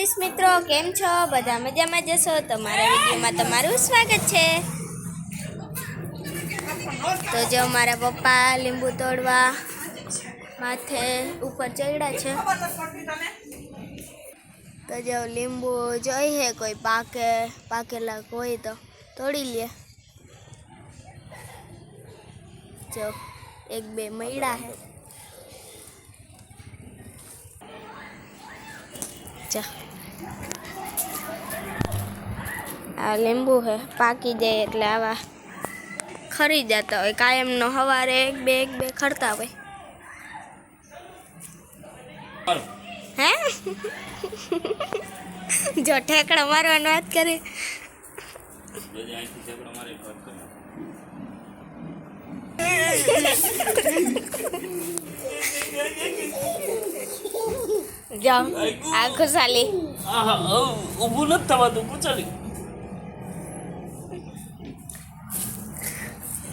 દ્વારકાધીશ મિત્રો કેમ છો બધા મજામાં જશો તમારા વિડીયોમાં તમારું સ્વાગત છે તો જો મારા પપ્પા લીંબુ તોડવા માથે ઉપર ચડ્યા છે તો જો લીંબુ જોઈએ કોઈ પાકે પાકેલા કોઈ તો તોડી લે જો એક બે મૈડા હે ચા આ લીંબુ છે પાકી જાય એટલે આવા ખરી જતા હોય કાયમનો સવારે એક બે એક બે ખરતા હોય હે જો ઠેકડા મારવાની વાત કરે જાઓ આ ખુશાલી ઊભું નથી થવાતું ખુશાલી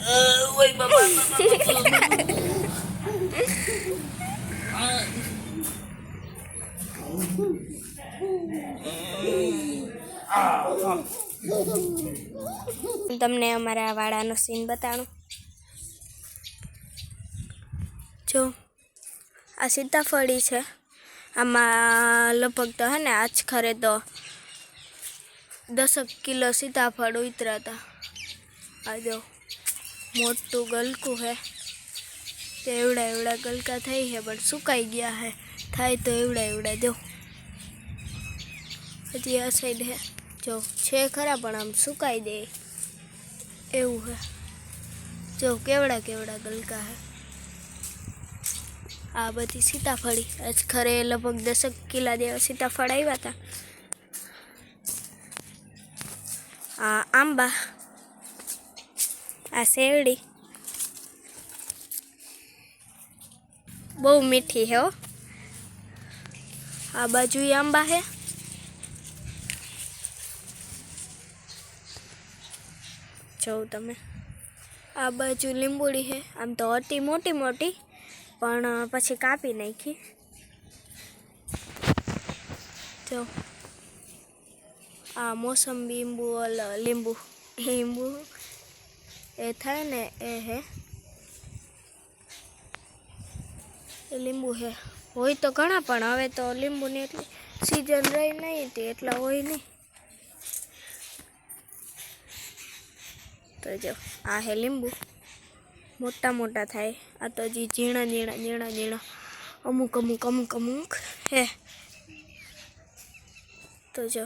Uy, mama, તમને અમારા વાડાનો સીન બતાવો જો આ સીતાફળી છે આમાં લગભગ તો હે ને આજ ખરે તો દસક કિલો સીતાફળ ઉતરા હતા આ જો મોટુ ગલકા કુ હે કેવડા એવડા ગલકા થઈ હે પણ સુકાઈ ગયા હે થાય તો એવડા એવડા જો આ તે આસે દે જો છ હે ખરા પણ આમ સુકાઈ દે એવું હે જો કેવડા કેવડા ગલકા હે આ બધી સીતાફળ આજ ખરે લગભગ દસક કિલા દે સીતાફળ આયા તા આ આંબા આ શેરડી બહુ મીઠી હે આ બાજુ આંબા હે જોઉં તમે આ બાજુ લીંબુડી હે આમ તો હતી મોટી મોટી પણ પછી કાપી નાખી જો આ મોસંબી લીંબુ લીંબુ લીંબુ એ થાય ને એ હે લીંબુ હે હોય તો ઘણા પણ હવે તો લીંબુની એટલી સિઝન રહી નહીં હતી એટલા હોય નહીં તો જો આ હે લીંબુ મોટા મોટા થાય આ તો હજી ઝીણા ઝીણા ઝીણા ઝીણા અમુક અમુક અમુક અમુક હે તો જો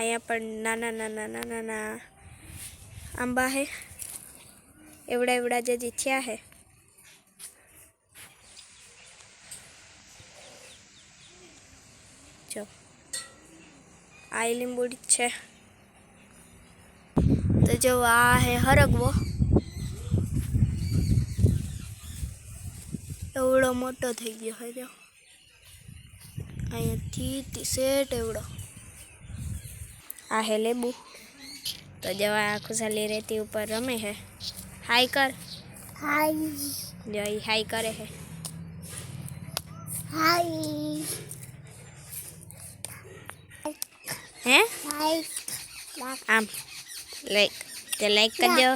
यहाँ पर ना ना ना ना ना ना ना अंबा है एवडा एवडा जज जिथिया है जो आई लिंबू छे तो जो आ है हरक वो एवडो मोटो थी गो है जो अँ थी सेट एवडो આ હે લેબુ તો જવા ખુશાલી રેતી ઉપર રમે હે હાય કર હાય જય હાય કરે હે હાય હે લાઈક આમ લાઈક તે લાઈક કરજો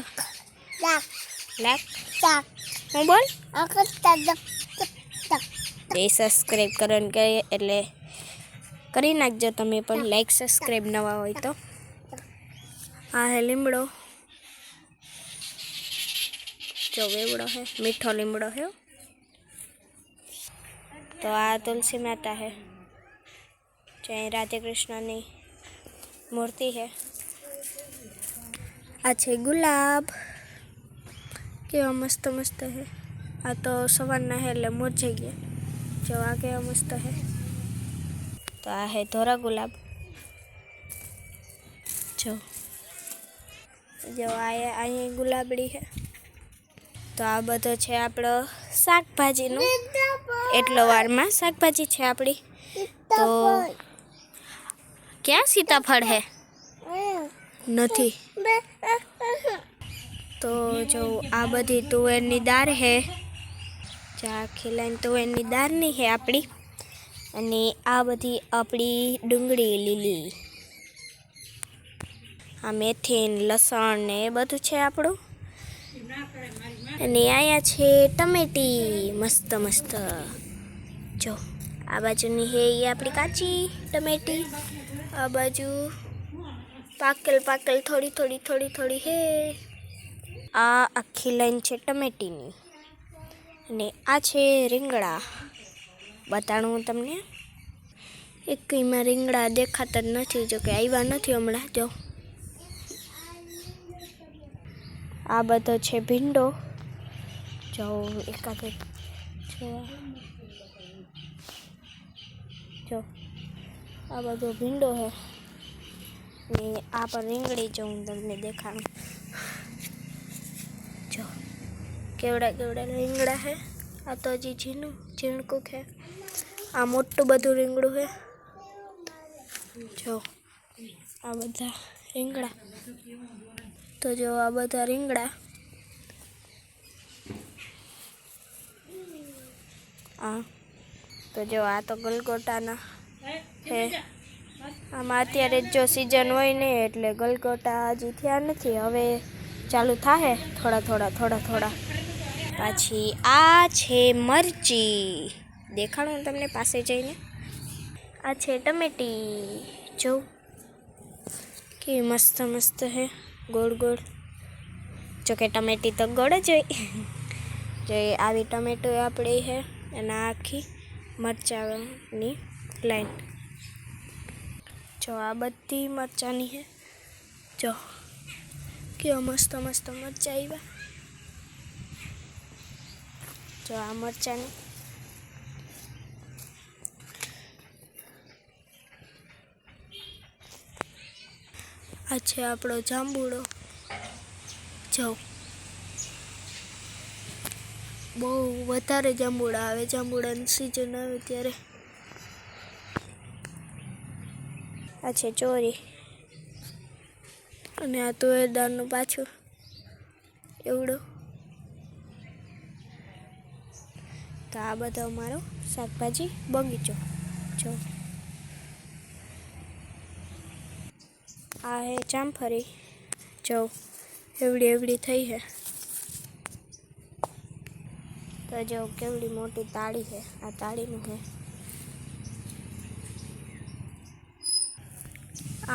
લાઈક લાઈક હું બોલ અકર તક તક તે સબસ્ક્રાઇબ કરો એટલે करी नाखजो ते लाइक सब्सक्राइब नवा हो तो हाँ है लीमड़ो चौबेवड़ो है मीठो लीमड़ो है तो आ तुलसी माता है जय राधे कृष्ण मूर्ति है आ गुलाब के मस्त मस्त है आ तो सवार है मुरझाइए जो आ गया मस्त है આ હે થોરા ગુલાબ જો જો આય આહી ગુલાબડી છે તો આ બધો છે આપડો શાકભાજીનો એટલો વાર માં શાકભાજી છે આપડી તો કે સીતાફળ હે નથી તો જો આ બધી તુએની ડાર હે જા ખલાય તુએની ડાર ની હે આપડી અને આ બધી આપણી ડુંગળી લીલી આ મેથીન લસણ ને એ બધું છે આપણું અને અહીંયા છે ટમેટી મસ્ત મસ્ત જો આ બાજુની હે એ આપણી કાચી ટમેટી આ બાજુ પાકેલ પાકેલ થોડી થોડી થોડી થોડી હે આ આખી લાઈન છે ટમેટીની અને આ છે રીંગણા बताणु हूँ तमने एक रींगणा देखाता नहीं जो कि आया नहीं हम जो आ बद भींडो जो एकाद जो आ बो भींडो है आप रींगड़ी जो हूँ तमने देखा जो केवड़ा केवड़ा रींगड़ा है આ તો જી જીનું જીણકુક હે આ મોટ્ટો બધું રીંગડો હે જો આ બધા રીંગડા તો જો આ બધા રીંગડા આ તો જો આ તો ગલગોટા ના આમાં અત્યારે જો સીઝન હોય ને એટલે ગલગોટા અહીંયા નથી હવે ચાલુ થાહે થોડા થોડા થોડા થોડા પાચે આ છ મરચી દેખાણો તમને પાસે જઈને આ છ ટમેટી જો કે મસ્ત મસ્ત હે ગોળ ગોળ જો કે ટમેટી તો ગોળ જ હોય જોઈએ આ વી ટમેટો આપડે હે એના આખી મરચાની લાઈન જો આ બધી મરચાની હે જો કે મસ્ત મસ્ત મરચા આ જો આ મરચાંને આ છે આપણો જાંબુડો જો બહુ વધારે જાંબુડા આવે જાંબુડાની સિઝન આવે ત્યારે આ છે ચોરી અને આ તુવેરદારનું પાછું એવડું આ બદો મારો સાખભાજી બંગીચો જો આ હે champhare જો એ વીગડી થઈ છે તો જો કે リモ ટી તાડી છે આ તાડી નું છે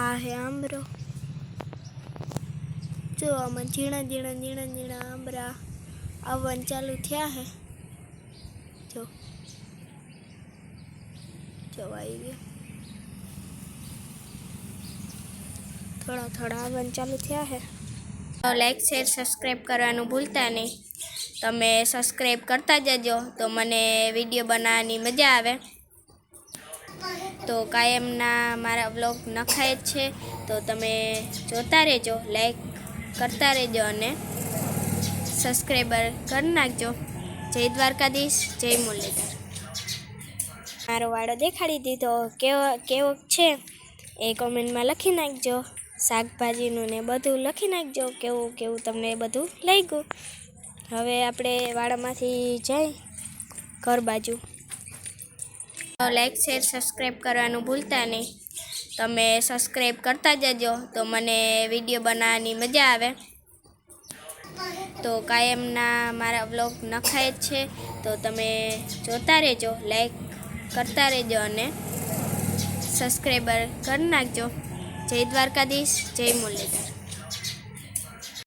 આ હે амબરો જો અમ જીણા જીણા નીણા નીણા амબરા આવન ચાલુ થયા છે જવાઈ ગયું થોડા થોડા આવન ચાલુ થયા છે તો લાઈક શેર સબસ્ક્રાઈબ કરવાનું ભૂલતા નહીં તમે સબસ્ક્રાઈબ કરતા જજો તો મને વિડીયો બનાવવાની મજા આવે તો કાયમના મારા બ્લોગ નખાય જ છે તો તમે જોતા રહેજો લાઈક કરતા રહેજો અને સબસ્ક્રાઈબર કરી નાખજો જય દ્વારકાધીશ જય મુરલીધર મારો વાડો દેખાડી દીધો કેવો કેવો છે એ કોમેન્ટમાં લખી નાખજો શાકભાજીનું ને બધું લખી નાખજો કેવું કેવું તમને બધું લાગ્યું હવે આપણે વાડામાંથી જઈ ઘર બાજુ લાઈક શેર સબસ્ક્રાઈબ કરવાનું ભૂલતા નહીં તમે સબસ્ક્રાઈબ કરતા જજો તો મને વિડીયો બનાવવાની મજા આવે તો કાયમના મારા બ્લોગ નખાય છે તો તમે જોતા રહેજો લાઈક કરતા રહેજો અને સબસ્ક્રાઈબર કરી નાખજો જય દ્વારકાધીશ જય મુરલીધર